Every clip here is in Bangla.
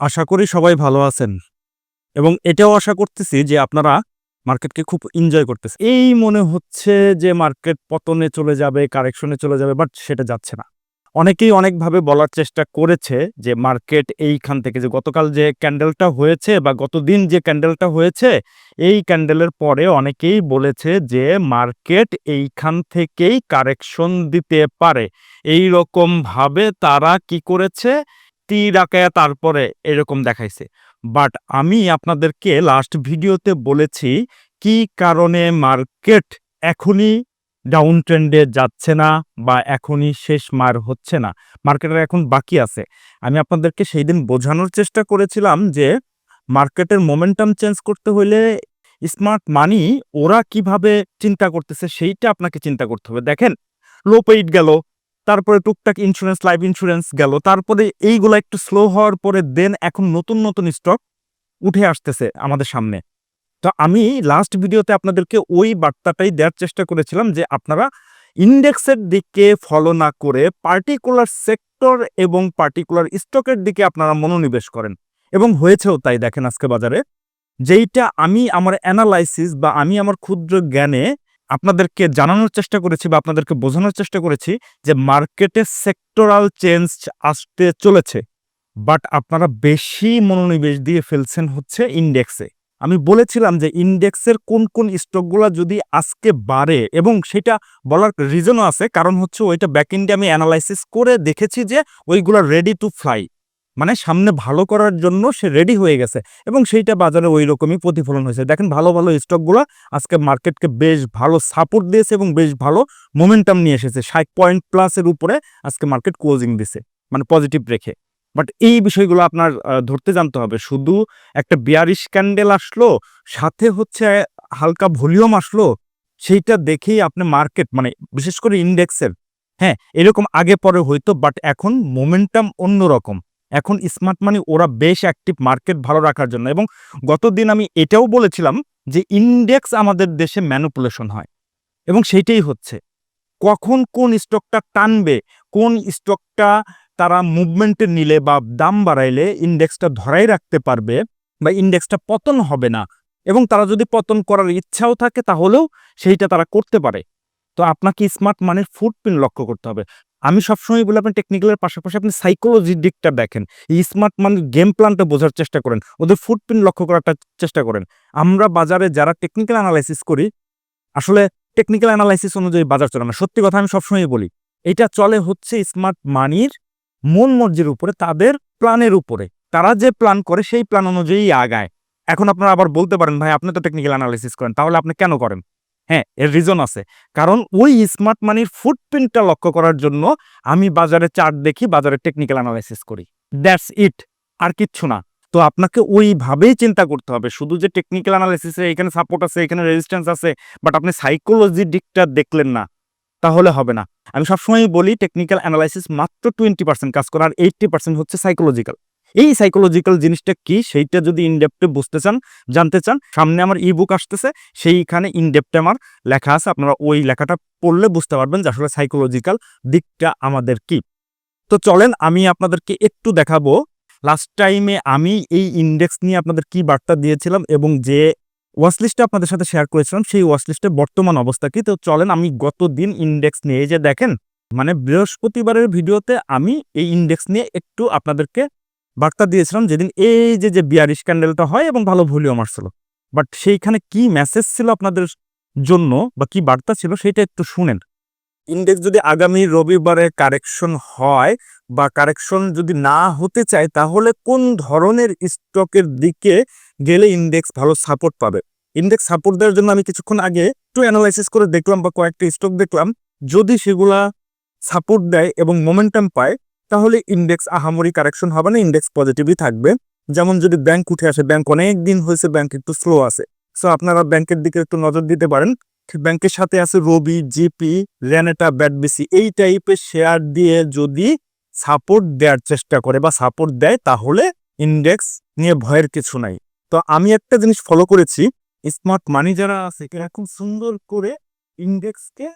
আশা করি সবাই ভালো আছেন। এবং এটাও আশা করতেছি যে আপনারা মার্কেটকে খুব এনজয় করতেছে এই মনে হচ্ছে যে মার্কেট পতনে চলে যাবে, কারেকশনে চলে যাবে বাট সেটা যাচ্ছে না। অনেকেই অনেকভাবে বলার চেষ্টা করেছে যে মার্কেট এইখান থেকে যে গতকাল যে ক্যান্ডেলটা হয়েছে বা গতদিন যে ক্যান্ডেলটা হয়েছে, এই ক্যান্ডেলের পরে অনেকেই বলেছে যে মার্কেট এইখান থেকেই কারেকশন দিতে পারে। এই রকম ভাবে তারা কি করেছে? তীর আঁকায়া তারপরে এরকম দেখাইছে। বাট আমি আপনাদেরকে লাস্ট ভিডিওতে বলেছি, কি কারণে মার্কেট এখনই ডাউন ট্রেন্ডে যাচ্ছে না বা এখনই শেষ মার হচ্ছে না? মার্কেটের এখন বাকি আছে। আমি আপনাদেরকে সেই দিন বোঝানোর চেষ্টা করেছিলাম যে মার্কেটের মোমেন্টাম চেঞ্জ করতে হইলে স্মার্ট মানি ওরা কীভাবে চিন্তা করতেছে সেইটা আপনাকে চিন্তা করতে হবে। দেখেন লো পেইড গেল তারপরে টুকটাক ইন্স্যুরেন্স লাইফ ইন্স্যুরেন্স গেল। তারপরে এইগুলা একটু স্লো হওয়ার পরে দেন এখন নতুন নতুন স্টক উঠে আসতেছে আমাদের সামনে। তো আমি লাস্ট ভিডিওতে আপনাদেরকে ওই বার্তাটাই দেওয়ার চেষ্টা করেছিলাম যে আপনারা ইন্ডেক্সের দিকে ফলো না করে পার্টিকুলার সেক্টর এবং পার্টিকুলার স্টকের দিকে আপনারা মনোনিবেশ করেন। এবং হয়েছেও তাই দেখেন আজকে বাজারে। যেইটা আমি আমার অ্যানালাইসিস বা আমি আমার ক্ষুদ্র জ্ঞানে আপনাদেরকে জানানোর চেষ্টা করেছি বা আপনাদেরকে বোঝানোর চেষ্টা করেছি যে মার্কেটে সেক্টরাল চেঞ্জ আসতে চলেছে বাট আপনারা বেশি মনোনিবেশ দিয়ে ফেলছেন হচ্ছে ইন্ডেক্সে আমি বলেছিলাম যে ইন্ডেক্সের কোন কোন স্টকগুলো যদি আজকে বাড়ে, এবং সেটা বলার রিজনও আছে, কারণ হচ্ছে ওইটা ব্যাকএন্ডে আমি অ্যানালাইসিস করে দেখেছি যে ওইগুলো রেডি টু ফ্লাই মানে সামনে ভালো করার জন্য সে রেডি হয়ে গেছে এবং সেইটা বাজারে ওই রকমই প্রতিফলন হয়েছে। দেখেন ভালো ভালো স্টকগুলো আজকে মার্কেটকে বেশ ভালো সাপোর্ট দিয়েছে এবং বেশ ভালো মোমেন্টাম নিয়ে এসেছে। ষাট পয়েন্ট প্লাসের উপরে আজকে মার্কেট ক্লোজিং দিছে মানে পজিটিভ রেখে। বাট এই বিষয়গুলো আপনার ধরতে জানতে হবে। শুধু একটা বিয়ারিশ ক্যান্ডেল আসলো, সাথে হচ্ছে হালকা ভলিউম আসলো, সেইটা দেখেই আপনি মার্কেট মানে বিশেষ করে ইন্ডেক্সের হ্যাঁ এরকম আগে পরে হইতো বাট এখন মোমেন্টাম অন্যরকম। এখন স্মার্ট মানি ওরা বেশ অ্যাক্টিভ মার্কেট ভালো রাখার জন্য। এবং গতদিন আমি এটাও বলেছিলাম যে ইন্ডেক্স আমাদের দেশে ম্যানুপুলেশন হয়। এবং সেইটাই হচ্ছে। কখন কোন স্টকটা টানবে, কোন স্টকটা তারা মুভমেন্টে নিলে বা দাম বাড়াইলে ইন্ডেক্সটা ধরাই রাখতে পারবে বা ইন্ডেক্সটা পতন হবে না। এবং তারা যদি পতন করার ইচ্ছাও থাকে তাহলেও সেইটা তারা করতে পারে। তো আপনাকে স্মার্ট মানির ফুটপ্রিন্ট লক্ষ্য করতে হবে। আমি সবসময় বলি, আপনি টেকনিক্যালের পাশাপাশি আপনি সাইকোলজির দিকটা দেখেন। স্মার্ট মানির গেম প্ল্যানটা বোঝার চেষ্টা করেন। ওদের ফুটপ্রিন্ট লক্ষ্য করার চেষ্টা করেন। আমরা বাজারে যারা টেকনিক্যাল অ্যানালাইসিস করি, আসলে টেকনিক্যাল অ্যানালাইসিস অনুযায়ী বাজার চলে না। সত্যি কথা আমি সবসময় বলি, এটা চলে হচ্ছে স্মার্ট মানির মন মর্জির উপরে, তাদের প্ল্যানের উপরে। তারা যে প্ল্যান করে, সেই প্ল্যান অনুযায়ী আগায়। এখন আপনারা আবার বলতে পারেন, ভাই, আপনি তো টেকনিক্যাল অ্যানালাইসিস করেন, তাহলে আপনি কেন করেন? হ্যাঁ এর রিজন আছে। কারণ ওই স্মার্ট মানির ফুটপ্রিন্টটা লক্ষ্য করার জন্য আমি বাজারে চার্ট দেখি, বাজারে টেকনিক্যাল অ্যানালাইসিস করি। দ্যাটস ইট আর কিচ্ছু না। তো আপনাকে ওইভাবেই চিন্তা করতে হবে। শুধু যে টেকনিক্যাল অ্যানালাইসিসে এখানে সাপোর্ট আছে, এখানে রেজিস্ট্যান্স আছে বাট আপনি সাইকোলজির দিকটা দেখলেন না, তাহলে হবে না। আমি সবসময় বলি টেকনিক্যাল অ্যানালাইসিস মাত্র টোয়েন্টি পার্সেন্ট কাজ করে, আর এইটটি পার্সেন্ট হচ্ছে সাইকোলজিক্যাল এই সাইকোলজিক্যাল জিনিসটা কি? সেইটা যদি ইনডেপথে বুঝতে চান, জানতে চান, সামনে আমার ই বুক আসতেছে, সেইখানে ইনডেপথে আমার লেখা আছে। আপনারা ওই লেখাটা পড়লে বুঝতে পারবেন যে আসলে সাইকোলজিক্যাল দিকটা আমাদের কি। তো চলেন আমি আপনাদেরকে একটু দেখাবো। লাস্ট টাইমে আমি এই ইন্ডেক্স নিয়ে আপনাদের কি বার্তা দিয়েছিলাম এবং যে ওয়াচলিস্টটা আপনাদের সাথে শেয়ার করেছিলাম, সেই ওয়াচলিস্টের বর্তমান অবস্থা কি? তো চলেন আমি গত দিন ইন্ডেক্স নিয়ে যে দেখেন মানে বৃহস্পতিবারের ভিডিওতে আমি এই ইন্ডেক্স নিয়ে একটু আপনাদেরকে বার্তা দিয়েছিলাম যেদিন এই যে যে বিয়ারিশ ক্যান্ডেলটা হয় এবং ভালো ভলিউম আসছিল। বাট সেইখানে কি মেসেজ ছিল আপনাদের জন্য বা কি বার্তা ছিল সেটা একটু শুনেন। ইন্ডেক্স যদি আগামী রবিবারে কারেকশন হয় বা কারেকশন যদি না হতে চায়, তাহলে কোন ধরনের স্টকের দিকে গেলে ইন্ডেক্স ভালো সাপোর্ট পাবে? ইন্ডেক্স সাপোর্ট দেওয়ার জন্য আমি কিছুক্ষণ আগে একটু অ্যানালাইসিস করে দেখলাম বা কয়েকটা স্টক দেখলাম। যদি সেগুলা সাপোর্ট দেয় এবং মোমেন্টাম পায় তাহলে ইন্ডেক্স আহামরি কারেকশন হবে না ইন্ডেক্স পজিটিভই থাকবে। যেমন যদি ব্যাংক উঠে আসে ব্যাংক অনেক দিন হয়েছে ব্যাংক একটু স্লো আছে। সো আপনারা ব্যাংকের দিকে একটু নজর দিতে পারেন। ব্যাংকের সাথে আছে রবি জিপি রেনেটা ব্যাটবিসি এই টাইপের শেয়ার দিয়ে যদি সাপোর্ট দেওয়ার চেষ্টা করে বা সাপোর্ট দেয়, তাহলে ইন্ডেক্স নিয়ে ভয়ের কিছু নাই। তো, আমি একটা জিনিস ফলো করেছি। স্মার্ট মানি যারা আছে, এরা খুব সুন্দর করে ইন্ডেক্সকে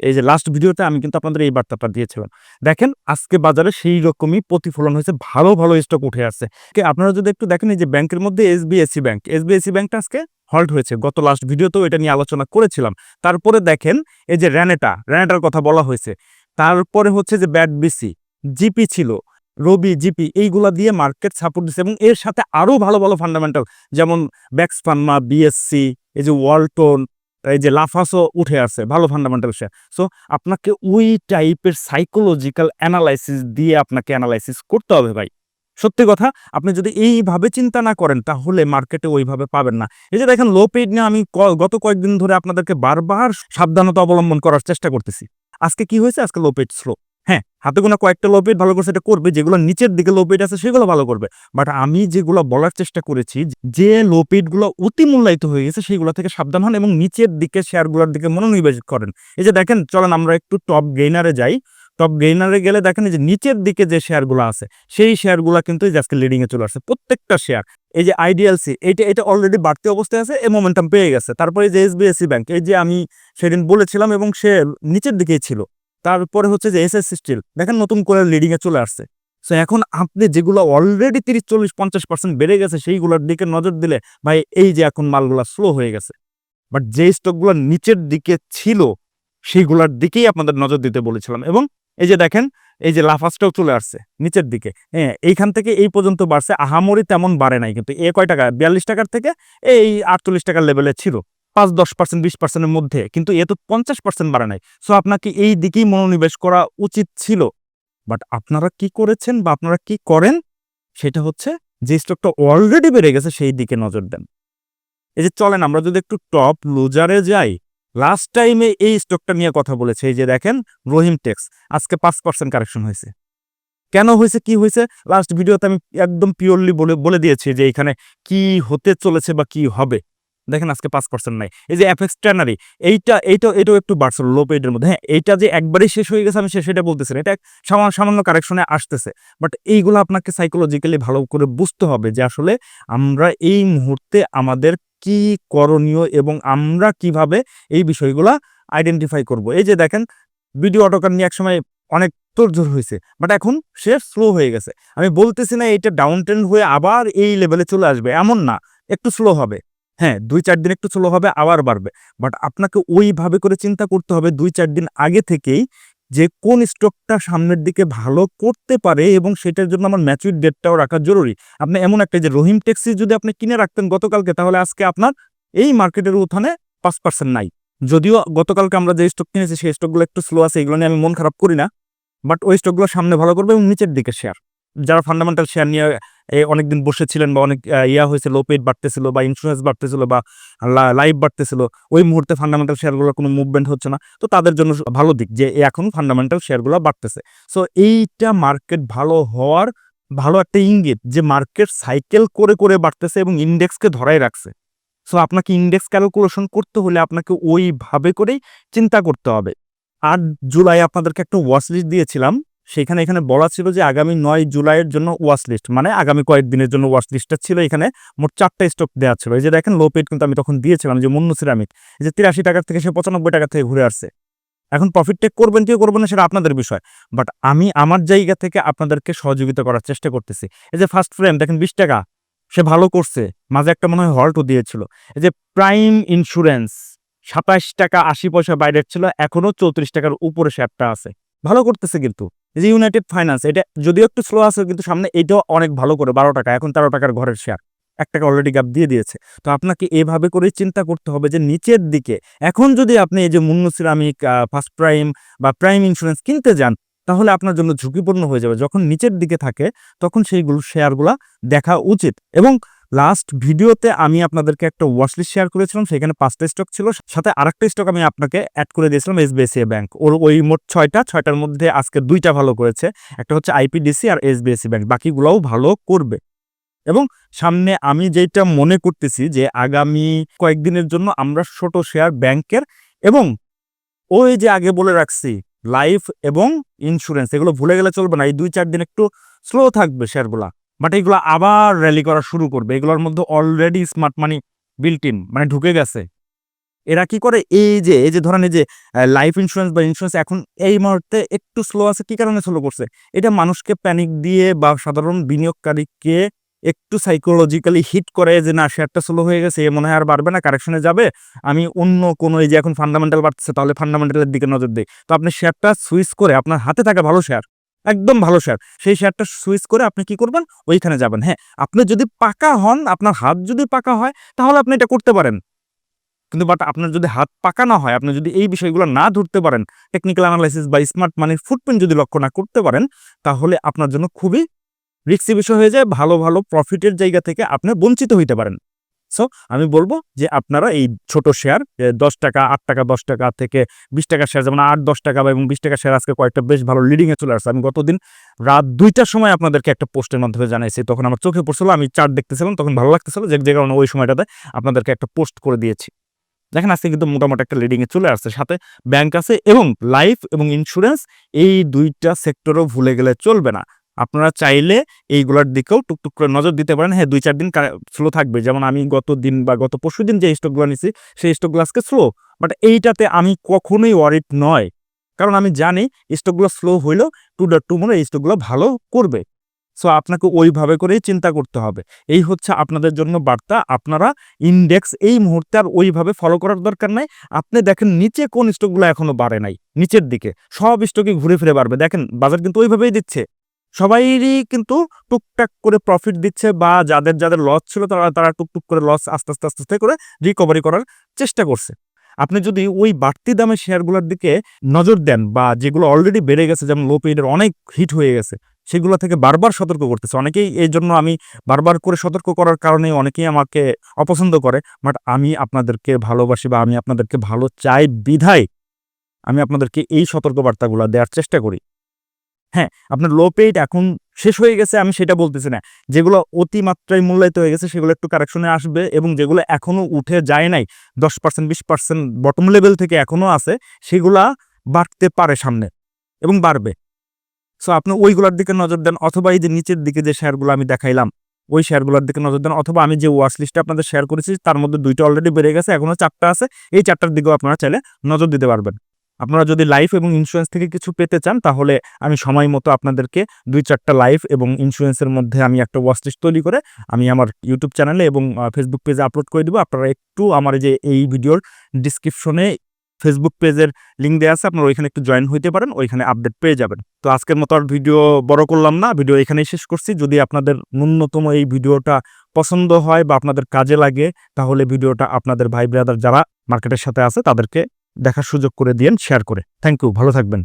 এই যে লাস্ট ভিডিওতে আমি কিন্তু আপনাদের এই বার্তাটা দিয়েছিলাম। দেখেন, আজকে বাজারে সেই রকমই প্রতিফলন হয়েছে, ভালো ভালো স্টক উঠে আসছে। আপনারা যদি একটু দেখেন, এই যে ব্যাংকের মধ্যে এসবিএসসি ব্যাংক এসবিএসসি ব্যাংকটা আজকে হল্ট হয়েছে। গত লাস্ট ভিডিওতেও এটা নিয়ে আলোচনা করেছিলাম। তারপরে দেখেন, এই যে র্যানেটা র্যানেটার কথা বলা হয়েছে। তারপরে হচ্ছে যে ব্যাট বিসি জিপি ছিল, রবি জিপি এইগুলা দিয়ে মার্কেট সাপোর্ট দিচ্ছে এবং এর সাথে আরও ভালো ভালো ফান্ডামেন্টাল যেমন ব্যাক্স ফার্মা বিএসসি এই যে ওয়ালটন এই যে লাফাসও উঠে আছে ভালো ফান্ডামেন্টাল শেয়ার সো আপনাকে ওই টাইপের সাইকোলজিক্যাল অ্যানালাইসিস দিয়ে আপনাকে অ্যানালাইসিস করতে হবে ভাই। সত্যি কথা, আপনি যদি এইভাবে চিন্তা না করেন, তাহলে মার্কেটে ওইভাবে পাবেন না। এই যে দেখেন লো পেড নিয়ে আমি গত কয়েকদিন ধরে আপনাদেরকে বারবার সাবধানতা অবলম্বন করার চেষ্টা করতেছি। আজকে কি হয়েছে? আজকে লো পেড স্লো হ্যাঁ হাতে গোনা কয়েকটা লো পেড ভালো করে সেটা করবে, যেগুলো নিচের দিকে লো পেড আছে সেগুলো ভালো করবে। বাট আমি যেগুলো বলার চেষ্টা করেছি, যে লো পেডগুলো অতি মূল্যায়িত হয়ে গেছে সেইগুলো থেকে সাবধান হন এবং নিচের দিকে শেয়ারগুলোর দিকে মনোনিবেশ করেন। এই যে দেখেন, চলেন আমরা একটু টপ গেইনারে যাই। টপ গেইনারে গেলে দেখেন যে নিচের দিকে যে শেয়ারগুলো আছে, সেই শেয়ারগুলো কিন্তু আজকে লিডিং এ চলে আসছে, প্রত্যেকটা শেয়ার এই যে আইডিএলসি এটা এটা অলরেডি বাড়তি অবস্থায় আছে, এই মোমেন্টাম পেয়ে গেছে। তারপরে যে এসবিএসসি ব্যাংক এই যে আমি সেদিন বলেছিলাম এবং সে নিচের দিকেই ছিল। তারপরে হচ্ছে যে এসএস স্টিল দেখেন নতুন করে লিডিং এ চলে আসছে। সো এখন আপনি যেগুলো অলরেডি তিরিশ, চল্লিশ, পঞ্চাশ পার্সেন্ট বেড়ে গেছে, সেইগুলোর দিকে নজর দিলে, ভাই, এই যে এখন মালগুলা স্লো হয়ে গেছে। বাট যে স্টকগুলো নিচের দিকে ছিল, সেইগুলোর দিকেই আপনাদের নজর দিতে বলেছিলাম। এবং এই যে দেখেন, এই যে লাফাসটাও চলে আসছে নিচের দিকে। হ্যাঁ এইখান থেকে এই পর্যন্ত বাড়ছে, আহামরি তেমন বাড়ে নাই। কিন্তু এ কয় টাকা? বিয়াল্লিশ টাকার থেকে এই আটচল্লিশ টাকার লেভেলে ছিল। পাঁচ, দশ পার্সেন্ট বিশ পার্সেন্টের মধ্যে, কিন্তু এ তো পঞ্চাশ পার্সেন্ট বাড়ে নাই। সো আপনাকে এই দিকেই মনোনিবেশ করা উচিত ছিল। বাট আপনারা কি করেছেন বা আপনারা কি করেন, সেটা হচ্ছে যে স্টকটা অলরেডি বেড়ে গেছে, সেই দিকে নজর দেন। এই যে চলেন, আমরা যদি একটু টপ লুজারে যাই লাস্ট টাইমে এই স্টকটা নিয়ে কথা বলেছে, এই যে দেখেন, রহিম টেক্স আজকে পাঁচ পার্সেন্ট কারেকশন হয়েছে। কেন হয়েছে, কি হয়েছে? লাস্ট ভিডিওতে আমি একদম পিওরলি বলে বলে দিয়েছি যে এখানে কি হতে চলেছে বা কি হবে। দেখেন আজকে পাঁচ পার্সেন্ট নাই। এই যে এফএক্স ট্যানারি এইটা এইটা, এটাও একটু বাড়ছিল লো পেডের মধ্যে। হ্যাঁ এইটা যে একবারেই শেষ হয়ে গেছে, আমি সেটা বলতেছি না। এটা সামান্য সামান্য কারেকশনে আসতেছে। বাট এইগুলো আপনাকে সাইকোলজিক্যালি ভালো করে বুঝতে হবে যে আসলে আমরা এই মুহূর্তে আমাদের কি করণীয় এবং আমরা কীভাবে এই বিষয়গুলো আইডেন্টিফাই করব। এই যে দেখেন ভিডিও অটোকার নিয়ে একসময় অনেক তোড়জোড় হয়েছে বাট এখন সে স্লো হয়ে গেছে। আমি বলতেছি না এটা ডাউন ট্রেন্ড হয়ে আবার এই লেভেলে চলে আসবে, এমন না। একটু স্লো হবে। হ্যাঁ দুই চার দিন একটু স্লো হবে, আবার বাড়বে। বাট আপনাকে ওইভাবে করে চিন্তা করতে হবে দুই চার দিন আগে থেকেই যে কোন স্টকটা সামনের দিকে ভালো করতে পারে এবং সেটার জন্য আমার ম্যাচুর ডেটটাও রাখা জরুরি। আপনি এমন একটা যে রহিম ট্যাক্সি যদি আপনি কিনে রাখতেন গতকালকে, তাহলে আজকে আপনার এই মার্কেটের উত্থানে পাঁচ পার্সেন্ট নাই। যদিও গতকালকে আমরা যে স্টক কিনেছি, সেই স্টকগুলো একটু স্লো আছে, এগুলো নিয়ে আমি মন খারাপ করি না। বাট ওই স্টকগুলো সামনে ভালো করবে এবং নিচের দিকে শেয়ার যারা ফান্ডামেন্টাল শেয়ার নিয়ে অনেকদিন বসেছিলেন বা অনেক ইয়া হয়েছে লো বাড়তেছিল বা ইন্স্যুরেন্স বাড়তেছিল বা লাইভ বাড়তেছিল, ওই মুহূর্তে ফান্ডামেন্টাল শেয়ারগুলোর কোনো মুভমেন্ট হচ্ছে না। তো তাদের জন্য ভালো দিক যে এখন ফান্ডামেন্টাল শেয়ারগুলো বাড়তেছে। সো এইটা মার্কেট ভালো হওয়ার ভালো একটা ইঙ্গিত যে মার্কেট সাইকেল করে করে বাড়তেছে এবং ইন্ডেক্সকে ধরাই রাখছে। সো আপনাকে ইন্ডেক্স ক্যালকুলেশন করতে হলে আপনাকে ওইভাবে করেই চিন্তা করতে হবে। আট জুলাই আপনাদেরকে একটা ওয়াচ লিস্ট দিয়েছিলাম। সেখানে এখানে বলা ছিল যে আগামী নয় জুলাইয়ের জন্য ওয়াচ লিস্ট মানে আগামী কয়েকদিনের জন্য ওয়াচ লিস্টটা ছিল। এখানে মোট চারটা স্টক দেওয়া ছিল। এই যে দেখেন লো পেড কিন্তু আমি তখন দিয়েছিলাম, যে মুন্নু সিরামিক। যে তিরাশি টাকা থেকে সে পঁচানব্বই টাকা থেকে ঘুরে আসছে। এখন প্রফিট টেক করবেন, কি করবেন না সেটা আপনাদের বিষয়। বাট আমি আমার জায়গা থেকে আপনাদেরকে সহযোগিতা করার চেষ্টা করতেছি। এই যে ফার্স্ট ফ্রেম দেখেন বিশ টাকা। সে ভালো করছে। মাঝে একটা মনে হয় হল্টও দিয়েছিল। এই যে প্রাইম ইন্স্যুরেন্স সাতাশ টাকা আশি পয়সা বাইরের ছিল। এখনও চৌত্রিশ টাকার উপরে শেয়ারটা আছে। ভালো করতেছে কিন্তু। যে ইউনাইটেড ফাইন্যান্স এটা যদিও একটু স্লো আছে, কিন্তু সামনে এটাও অনেক ভালো করে, বারো টাকা, এখন তেরো টাকার ঘরের শেয়ার এক টাকা অলরেডি গ্যাপ দিয়ে দিয়েছে। তো আপনাকে এভাবে করে চিন্তা করতে হবে যে নিচের দিকে, এখন যদি আপনি এই যে মুন্নু সিরামিক ফার্স্ট প্রাইম বা প্রাইম ইন্স্যুরেন্স কিনতে যান, তাহলে আপনার জন্য ঝুঁকিপূর্ণ হয়ে যাবে। যখন নিচের দিকে থাকে, তখন সেইগুলো শেয়ারগুলা দেখা উচিত এবং লাস্ট ভিডিওতে আমি আপনাদেরকে একটা ওয়াশলিস্ট শেয়ার করেছিলাম, সেখানে পাঁচটা স্টক ছিল। সাথে আরেকটা স্টক আমি আপনাকে অ্যাড করে দিয়েছিলাম এসবিএসসি ব্যাংক ওর ওই মোট ছয়টা, ছয়টার মধ্যে আজকে দুইটা ভালো করেছে। একটা হচ্ছে আইপিডিসি আর এসবিএসসি ব্যাংক বাকিগুলোও ভালো করবে। এবং সামনে আমি যেটা মনে করতেছি যে আগামী কয়েকদিনের জন্য আমরা ছোট শেয়ার ব্যাংকের এবং ওই যে আগে বলে রাখছি লাইফ এবং ইন্স্যুরেন্স এগুলো ভুলে গেলে চলবে না। এই দুই চার দিন একটু স্লো থাকবে শেয়ারগুলা বাট এগুলো আবার র্যালি করা শুরু করবে। এগুলোর মধ্যে already smart money built in মানে ঢুকে গেছে। এরা কি করে? এই যে এই যে ধরেন এই যে লাইফ ইন্স্যুরেন্স বা ইন্স্যুরেন্স এখন এই মুহূর্তে একটু স্লো আছে, কি কারণে স্লো করছে? এটা মানুষকে প্যানিক দিয়ে বা সাধারণ বিনিয়োগকারীকে একটু সাইকোলজিক্যালি হিট করে যে, না শেয়ারটা স্লো হয়ে গেছে, এ মনে হয় আর বাড়বে না কারেকশনে যাবে। আমি অন্য কোনো এই যে এখন ফান্ডামেন্টাল বাড়তেছে, তাহলে ফান্ডামেন্টালের দিকে নজর দিই। তো আপনি শেয়ারটা সুইচ করে আপনার হাতে থাকা ভালো শেয়ার একদম ভালো শেয়ার সেই শেয়ারটা সুইচ করে আপনি কি করবেন? ওইখানে যাবেন। হ্যাঁ আপনি যদি পাকা হন, আপনার হাত যদি পাকা হয়, তাহলে আপনি এটা করতে পারেন। কিন্তু বাট আপনার যদি হাত পাকা না হয়, আপনি যদি এই বিষয়গুলো না ধরতে পারেন টেকনিক্যাল অ্যানালাইসিস বা স্মার্ট মানির ফুটপ্রিন্ট যদি লক্ষ্য না করতে পারেন, তাহলে আপনার জন্য খুবই রিক্সি বিষয় হয়ে যায়, ভালো ভালো প্রফিটের জায়গা থেকে আপনি বঞ্চিত হইতে পারেন। সো আমি বলব যে আপনারা এই ছোট শেয়ার দশ টাকা, আট টাকা, দশ টাকা থেকে বিশ টাকা শেয়ার যেমন আট, দশ টাকা বা এবং বিশ টাকা শেয়ার আজকে কয়েকটা বেশ ভালো লিডিংয়ে চলে আসছে। আমি গতদিন রাত দুইটার সময় আপনাদেরকে একটা পোস্টের মাধ্যমে জানাইছি, তখন আমার চোখে পড়ছিল, আমি চার্ট দেখতেছিলাম, তখন ভালো লাগতেছিল, যে যে কারণে ওই সময়টাতে আপনাদেরকে একটা পোস্ট করে দিয়েছি। দেখেন, আজকে কিন্তু মোটামুটি একটা লিডিংয়ে চলে আসছে। সাথে ব্যাংক আছে এবং লাইফ এবং ইন্স্যুরেন্স এই দুইটা সেক্টরও ভুলে গেলে চলবে না। আপনারা চাইলে এইগুলোর দিকেও টুকটুক করে নজর দিতে পারেন। হ্যাঁ দুই চার দিন স্লো থাকবে। যেমন আমি গত দিন বা গত পরশু দিন যে স্টকগুলো নিছি, সেই স্টকগুলো আজকে স্লো বাট এইটাতে আমি কখনোই ওয়ারিড নয়। কারণ আমি জানি স্টকগুলো স্লো হইলেও টু ডট টু মনে এই স্টকগুলো ভালো করবে। সো আপনাকে ওইভাবে করেই চিন্তা করতে হবে। এই হচ্ছে আপনাদের জন্য বার্তা। আপনারা ইন্ডেক্স এই মুহূর্তে আর ওইভাবে ফলো করার দরকার নাই। আপনি দেখেন নিচে কোন স্টকগুলো এখনও বাড়ে নাই, নিচের দিকে। সব স্টকই ঘুরে ফিরে বাড়বে। দেখেন, বাজার কিন্তু ওইভাবেই দিচ্ছে। সবাইরই কিন্তু টুকটাক করে প্রফিট দিচ্ছে বা যাদের যাদের লস ছিল তারা তারা টুকটুক করে লস আস্তে আস্তে আস্তে আস্তে করে রিকভারি করার চেষ্টা করছে। আপনি যদি ওই বাড়তি দামে শেয়ারগুলোর দিকে নজর দেন বা যেগুলো অলরেডি বেড়ে গেছে, যেমন লো পিরিয়ডের অনেক হিট হয়ে গেছে, সেগুলো থেকে বারবার সতর্ক করতেছে। অনেকেই এই জন্য আমি বারবার করে সতর্ক করার কারণে অনেকেই আমাকে অপছন্দ করে বাট আমি আপনাদেরকে ভালোবাসি বা আমি আপনাদেরকে ভালো চাই বিধায় আমি আপনাদেরকে এই সতর্কবার্তাগুলো দেওয়ার চেষ্টা করি। হ্যাঁ আপনার লো পেইড এখন শেষ হয়ে গেছে, আমি সেটা বলতেছি না। যেগুলো অতিমাত্রায় মূল্যায়িত হয়ে গেছে, সেগুলো একটু কারেকশনে আসবে এবং যেগুলো এখনও উঠে যায় নাই, দশ পার্সেন্ট বিশ পার্সেন্ট বটম লেভেল থেকে এখনও আছে, সেগুলা বাড়তে পারে সামনে এবং বাড়বে। সো আপনি ওইগুলোর দিকে নজর দেন অথবা এই যে নিচের দিকে যে শেয়ারগুলো আমি দেখাইলাম, ওই শেয়ারগুলোর দিকে নজর দেন অথবা আমি যে ওয়াচ লিস্টটা আপনাদের শেয়ার করেছি, তার মধ্যে দুইটা অলরেডি বেড়ে গেছে এখনও চারটা আছে, এই চারটার দিকেও আপনারা চাইলে নজর দিতে পারবেন। আপনারা যদি লাইফ এবং ইন্স্যুরেন্স থেকে কিছু পেতে চান, তাহলে আমি সময় মতো আপনাদেরকে দুই চারটা লাইফ এবং ইন্স্যুরেন্সের মধ্যে আমি একটা ওয়াচ লিস্ট তৈরি করে আমি আমার ইউটিউব চ্যানেলে এবং ফেসবুক পেজে আপলোড করে দেবো। আপনারা একটু আমার যে, এই ভিডিওর ডিসক্রিপশনে ফেসবুক পেজের লিঙ্ক দেওয়া আছে, আপনারা ওইখানে একটু জয়েন হইতে পারেন, ওইখানে আপডেট পেয়ে যাবেন। তো আজকের মতো আর ভিডিও বড় করলাম না ভিডিও এখানেই শেষ করছি। যদি আপনাদের ন্যূনতম এই ভিডিওটা পছন্দ হয় বা আপনাদের কাজে লাগে, তাহলে ভিডিওটা আপনাদের ভাই ব্রাদার যারা মার্কেটের সাথে আছে, তাদেরকে দেখার সুযোগ করে দিয়েন শেয়ার করে। থ্যাংক ইউ ভালো থাকবেন।